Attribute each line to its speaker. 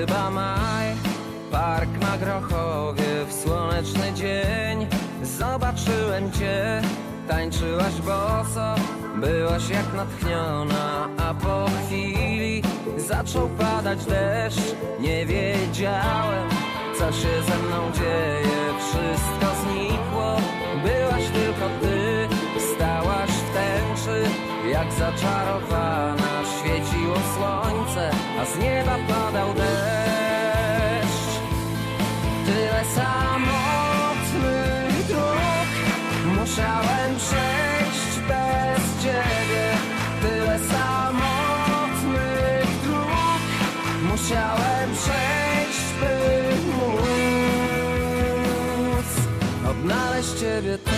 Speaker 1: chyba maj Park na Grochowie w słoneczny dzień. Zobaczyłem cię, tańczyłaś boso Byłaś jak natchniona, a po chwili Zaczął padać deszcz, nie wiedziałem Co się ze mną dzieje, wszystko znikło Byłaś tylko ty, stałaś w tęczy Jak zaczarowana, świeciło słońce A z nieba padał deszcz Musiałem przejść, by móc Odnaleźć ciebie tu